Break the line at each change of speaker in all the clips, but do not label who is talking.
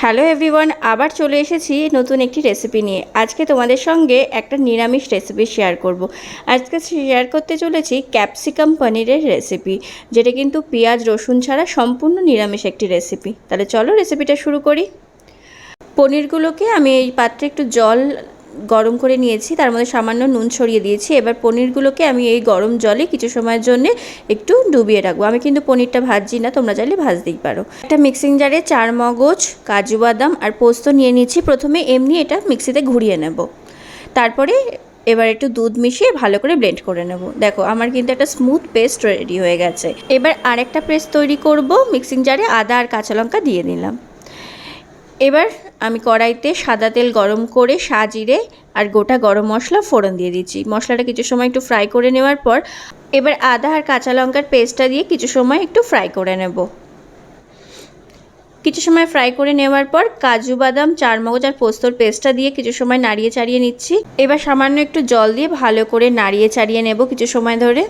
Hello everyone, আবার চলে এসেছি নতুন একটি রেসিপি নিয়ে। আজকে তোমাদের সঙ্গে একটা নিরামিষ রেসিপি শেয়ার করব। আজকে শেয়ার করতে চলেছি ক্যাপসিকাম পনিরের রেসিপি যেটা কিন্তু পেঁয়াজ, রসুন ছাড়া সম্পূর্ণ নিরামিষ একটি রেসিপি তাহলে চলো রেসিপিটা শুরু করি। পনিরগুলোকে আমি এই পাত্রে একটু জল গরম করে নিয়েছি, তার মধ্যে সামান্য নুন ছড়িয়ে দিয়েছি। এবার পনিরগুলোকে আমি এই গরম জলে কিছু সময়ের জন্য একটু ডুবিয়ে রাখব। আমি কিন্তু পনিরটা ভাজছি না, তোমরা চাইলে ভাজতেই পারো। একটা মিক্সিং জারে চার মগজ, কাজু বাদাম আর পোস্ত নিয়ে নিচ্ছি প্রথমে এমনি এটা মিক্সিতে ঘুরিয়ে নেব। তারপরে এবার একটু দুধ মিশিয়ে ভালো করে ব্লেন্ড করে নেব। দেখো, আমার কিন্তু একটা স্মুথ পেস্ট রেডি হয়ে গেছে। এবার আরেকটা পেস্ট তৈরি করব। মিক্সিং জারে আদা আর কাঁচা লঙ্কা দিয়ে দিলাম। এবার আমি কড়াইতে সাদা তেল গরম করে সাজিরে আর গোটা গরম মশলা ফোড়ন দিয়ে দিচ্ছি। মশলাটা কিছু সময় একটু ফ্রাই করে নেওয়ার পর এবার আদা আর কাঁচা লঙ্কার পেস্টটা দিয়ে কিছু সময় একটু ফ্রাই করে নেব। কিছু সময় ফ্রাই করে নেওয়ার পর কাজু বাদাম, চারমগজ আর পোস্তর পেস্টটা দিয়ে কিছু সময় নাড়িয়ে চাড়িয়ে নিচ্ছি। এবার সামান্য একটু জল দিয়ে ভালো করে নাড়িয়ে চাড়িয়ে নেব কিছু সময় ধরে।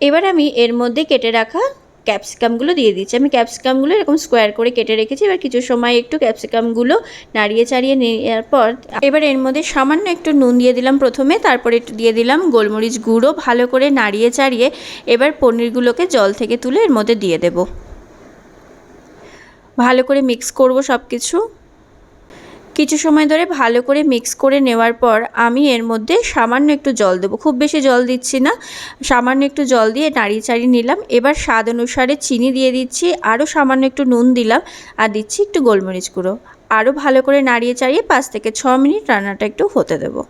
এবার আমি এর মধ্যে কেটে রাখা ক্যাপসিকামগুলো দিয়ে দিচ্ছি আমি ক্যাপসিকামগুলো এরকম স্কোয়ার করে কেটে রেখেছি। এবার কিছু সময় একটু ক্যাপসিকামগুলো নাড়িয়ে চাড়িয়ে নেওয়ার পর এবার এর মধ্যে সামান্য একটু নুন দিয়ে দিলাম প্রথমে, তারপরে একটু দিয়ে দিলাম গোলমরিচ গুঁড়ো ভালো করে নাড়িয়ে চাড়িয়ে এবার পনিরগুলোকে জল থেকে তুলে এর মধ্যে দিয়ে দেব। ভালো করে মিক্স করব সব কিছু কিছু সময় ধরে ভালো করে মিক্স করে নেওয়ার পর আমি এর মধ্যে সামান্য একটু জল দেবো। খুব বেশি জল দিচ্ছি না। সামান্য একটু জল দিয়ে নাড়িয়ে চাড়িয়ে নিলাম। এবার স্বাদ অনুসারে চিনি দিয়ে দিচ্ছি আরও সামান্য একটু নুন দিলাম আর দিচ্ছি একটু গোলমরিচ গুঁড়ো। আরও ভালো করে নাড়িয়ে চাড়িয়ে পাঁচ থেকে ছ মিনিট রান্নাটা একটু হতে দেবো।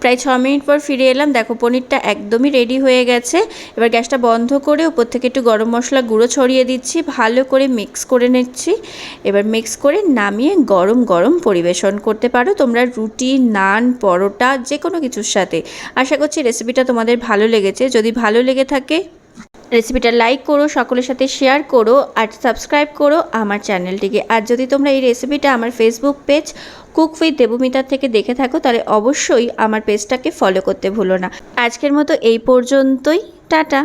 প্রায় ছ মিনিট পর ফিরে এলাম। দেখো, পনিরটা একদমই রেডি হয়ে গেছে। এবার গ্যাসটা বন্ধ করে উপর থেকে একটু গরম মশলা গুঁড়ো ছড়িয়ে দিচ্ছি, ভালো করে মিক্স করে নিচ্ছি। এবার মিক্স করে নামিয়ে গরম গরম পরিবেশন করতে পারো। তোমরা রুটি, নান, পরোটা যে কোনো কিছুর সাথে। আশা করছি রেসিপিটা তোমাদের ভালো লেগেছে। যদি ভালো লেগে থাকে রেসিপিটা লাইক করো, সকলের সাথে শেয়ার করো আর সাবস্ক্রাইব করো আমার চ্যানেলটিকে। আর যদি তোমরা এই রেসিপিটা আমার ফেসবুক পেজ কুক উইথ দেবমিতার থেকে দেখে থাকো, তাহলে অবশ্যই আমার পেজটাকে ফলো করতে ভুলো না। আজকের মতো এই পর্যন্তই। টাটা।